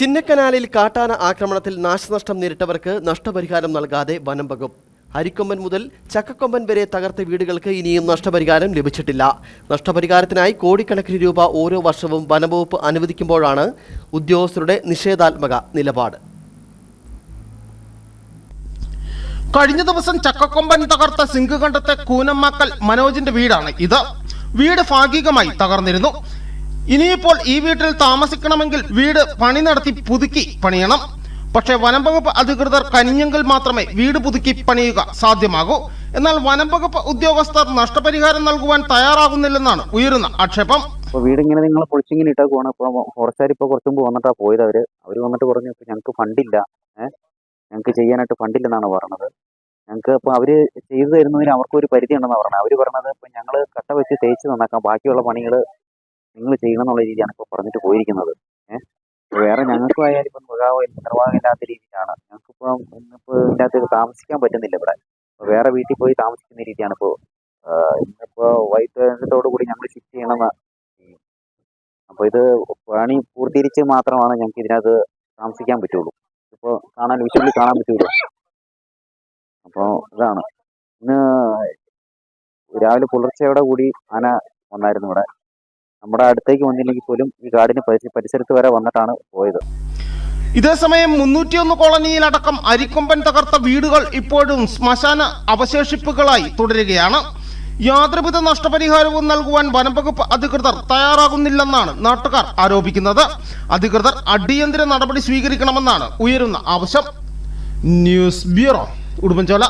ചിന്നക്കനാലിൽ കാട്ടാന ആക്രമണത്തിൽ നാശനഷ്ടം നേരിട്ടവർക്ക് നഷ്ടപരിഹാരം നൽകാതെ വനം വകുപ്പ്. അരിക്കൊമ്പൻ മുതൽ ചക്കക്കൊമ്പൻ വരെ തകർത്ത വീടുകൾക്ക് ഇനിയും നഷ്ടപരിഹാരം ലഭിച്ചിട്ടില്ല. നഷ്ടപരിഹാരത്തിനായി കോടിക്കണക്കിന് രൂപ ഓരോ വർഷവും വനംവകുപ്പ് അനുവദിക്കുമ്പോഴാണ് ഉദ്യോഗസ്ഥരുടെ നിഷേധാത്മക നിലപാട്. കഴിഞ്ഞ ദിവസം ചക്കക്കൊമ്പൻ തകർത്ത സിങ്ക് കണ്ടത്തെ കൂനമ്മാക്കൽ മനോജിന്റെ വീടാണ് ഇത്. വീട് ഭാഗികമായി തകർന്നിരുന്നു. ഇനിയിപ്പോൾ ഈ വീട്ടിൽ താമസിക്കണമെങ്കിൽ വീട് പണി നടത്തി പുതുക്കി പണിയണം. പക്ഷേ വനം വകുപ്പ് അധികൃതർ കനിഞ്ഞെങ്കിൽ മാത്രമേ വീട് പുതുക്കി പണിയുക സാധ്യമാകൂ. എന്നാൽ വനം വകുപ്പ് ഉദ്യോഗസ്ഥർ നഷ്ടപരിഹാരം നൽകുവാൻ തയ്യാറാകുന്നില്ലെന്നാണ് ഉയരുന്ന ആക്ഷേപം. അപ്പോൾ വീടിങ്ങനെ നിങ്ങൾ പൊളിച്ചിങ്ങനെ ഇട്ടേക്കുവാണ്. ഇപ്പോൾ ഫോറസ്റ്റുകാർ ഇപ്പോൾ കുറച്ച് മുമ്പ് വന്നിട്ടാണ് പോയത് അവർ അവർ വന്നിട്ട് പറഞ്ഞു ഇപ്പോൾ ഞങ്ങൾക്ക് ഫണ്ടില്ല. ഞങ്ങൾക്ക് ചെയ്യാനായിട്ട് ഫണ്ടില്ലെന്നാണ് പറഞ്ഞത്. ഞങ്ങൾക്ക് ഇപ്പോൾ അവർ ചെയ്തു തരുന്നതിന് അവർക്ക് ഒരു പരിധി ഉണ്ടെന്നാണ് പറഞ്ഞത്. അവർ പറഞ്ഞത് ഇപ്പം ഞങ്ങൾ കട്ട വെച്ച് തേച്ച് നന്നാക്കാം. ബാക്കിയുള്ള പണികൾ നിങ്ങൾ ചെയ്യണം എന്നുള്ള രീതിയാണ് ഇപ്പോൾ പറഞ്ഞിട്ട് പോയിരിക്കുന്നത്. ഏഹ് വേറെ ഞങ്ങൾക്കും ആയാലും ഇപ്പം നിർവാഹം നിർവാഹമില്ലാത്ത രീതിയിലാണ്. ഞങ്ങൾക്കിപ്പം ഇന്നിപ്പോൾ ഇതിന്റെ അകത്ത് താമസിക്കാൻ പറ്റുന്നില്ല ഇവിടെ. വേറെ വീട്ടിൽ പോയി താമസിക്കുന്ന രീതിയാണ് ഇപ്പോൾ ഇന്നിപ്പോൾ വൈകുന്നേരത്തോടു കൂടി ഞങ്ങൾ ഷിഫ്റ്റ് ചെയ്യണമെന്ന്. അപ്പോൾ ഇത് പണി പൂർത്തീകരിച്ച് മാത്രമാണ് ഞങ്ങൾക്ക് ഇതിനകത്ത് താമസിക്കാൻ പറ്റുള്ളൂ. ഇപ്പോൾ കാണാൻ വിഷയത്തിൽ കാണാൻ പറ്റുള്ളൂ അപ്പോൾ ഇതാണ്. ഇന്ന് രാവിലെ പുലർച്ചയോടെ കൂടി ആന വന്നായിരുന്നു ഇവിടെ. നമ്മുടെ അടുത്തേക്ക് വന്നില്ലെങ്കിൽ പോലും ഈ കാടിന് പരിസ- പരിസരത്ത് വരെ വന്നിട്ടാണ് പോയത്. ഇതേസമയം മുന്നൂറ്റിയൊന്ന് കോളനിയിലടക്കം അരിക്കൊമ്പൻ തകർത്ത വീടുകൾ ഇപ്പോഴും ശ്മശാന അവശേഷിപ്പുകളായി തുടരുകയാണ്. യാതൊരുവിധ നഷ്ടപരിഹാരവും നൽകുവാൻ വനംവകുപ്പ് അധികൃതർ തയ്യാറാകുന്നില്ലെന്നാണ് നാട്ടുകാർ ആരോപിക്കുന്നത്. അധികൃതർ അടിയന്തര നടപടി സ്വീകരിക്കണമെന്നാണ് ഉയരുന്ന ആവശ്യം. News bureau Udumbanchola.